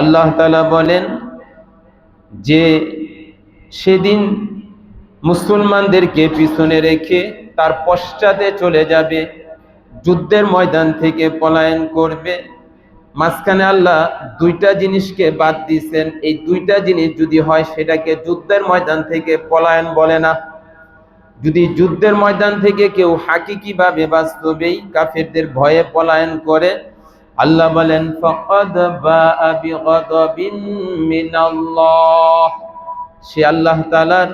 আল্লাহ তালা বলেন যে সেদিন মুসলমানদেরকে পিছনে রেখে তার পশ্চাতে চলে যাবে, যুদ্ধের ময়দান থেকে পলায়ন করবে। মাঝখানে আল্লাহ দুইটা জিনিসকে বাদ দিয়েছেন। এই দুইটা জিনিস যদি হয় সেটাকে যুদ্ধের ময়দান থেকে পলায়ন বলে না। যদি যুদ্ধের ময়দান থেকে কেউ হাকি হাকিকিভাবে বাস্তবেই কাফেরদের ভয়ে পলায়ন করে আল্লাহ বলেন, ফাকাদ সে আল্লাহ তালার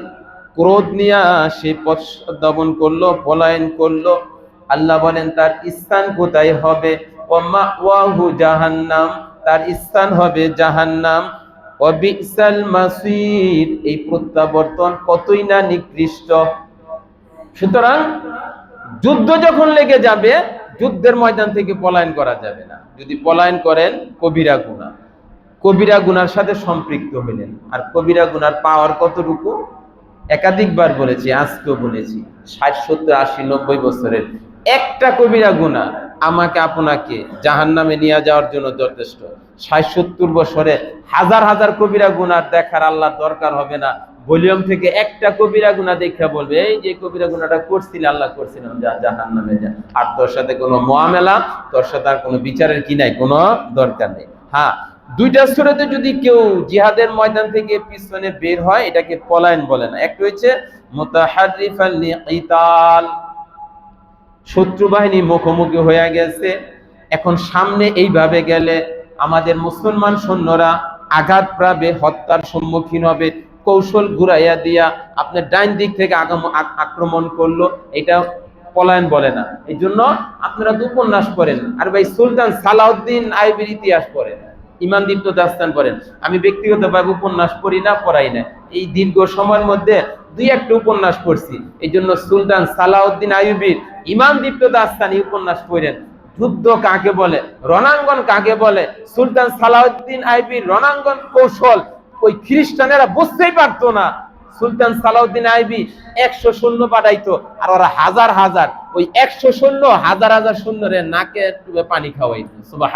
ক্রোধ নিয়ে সে দমন করল, পলায়ন করল। আল্লাহ বলেন, তার স্থান কোথায় হবে? ওয়াহু জাহান্নাম। তার স্থান হবে জাহান্নাম। অবিসাল মাসির। এই প্রত্যাবর্তন কতই না নিকৃষ্ট। সুতরাং যুদ্ধ যখন লেগে যাবে যুদ্ধের ময়দান থেকে পলায়ন করা যাবে না। যদি পলায়ন করেন, কবিরা গুণা। কবিরা গুনার সাথে সম্পৃক্ত হইলেন। আর কবিরা গুনার পাওয়ার কতটুকু? একাধিকবার বলেছি, আজকেও বলেছি, ষাট, সত্তর, আশি, নব্বই বছরের একটা কবিরা গুণা আমাকে, আপনাকে জাহান নামে নিয়ে যাওয়ার জন্য যথেষ্ট। ষাট, সত্তর বছরে হাজার হাজার কবিরা গুনার দেখার আল্লাহ দরকার হবে না। ভলিউম থেকে একটা কবিরা গুণা দেখা বলবে, এই যে কবিরা গুণাটা করছিল, আল্লাহ করছিলাম যা জাহান নামে যা। আর তোর সাথে কোনো মহামেলা, তোর সাথে আর কোনো বিচারের কি নাই, কোনো দরকার নেই। হ্যাঁ দুইটা সুরতে যদি কেউ জিহাদের ময়দান থেকে পিছনে বের হয়, এটাকে পলায়ন বলে না। একটা হচ্ছে, মুতাহারিফাল লিকিতাল। শত্রু বাহিনী মুখোমুখি হয়ে গেছে। এখন সামনে এইভাবে গেলে আমাদের মুসলমান সৈন্যরা আঘাত প্রাবে হত্যার সম্মুখীন হবে। কৌশল ঘুরাইয়া দিয়া আপনার ডাইন দিক থেকে আক্রমণ করল, এটা পলায়ন বলে না। এই জন্য আপনারা উপন্যাস পড়েন। আর ভাই সুলতান সালাউদ্দিন আইবির ইতিহাস পড়েন ইমান দীপ্ত দাস্তান পড়েন। আমি ব্যক্তিগতভাবে উপন্যাস পড়ি না, পড়াই না। এই দীর্ঘ সময়ের মধ্যে দুই একটা উপন্যাস পড়ছি। এই জন্য সুলতান সালাউদ্দিন আইবির ইমান দীপ্ত দাস্তান এই উপন্যাস পড়েন। যুদ্ধ কাকে বলে, রণাঙ্গন কাকে বলে, সুলতান সালাউদ্দিন আইবির রণাঙ্গন কৌশল ওই খ্রিস্টানেরা বুঝতেই পারতো না। সুলতান সালাউদ্দিন আইবি একশো শূন্য পাঠাইতো আর ওরা হাজার হাজার, ওই একশো শূন্য, হাজার হাজার শূন্য রে নাকে পানি খাওয়াইতো। সুবাহ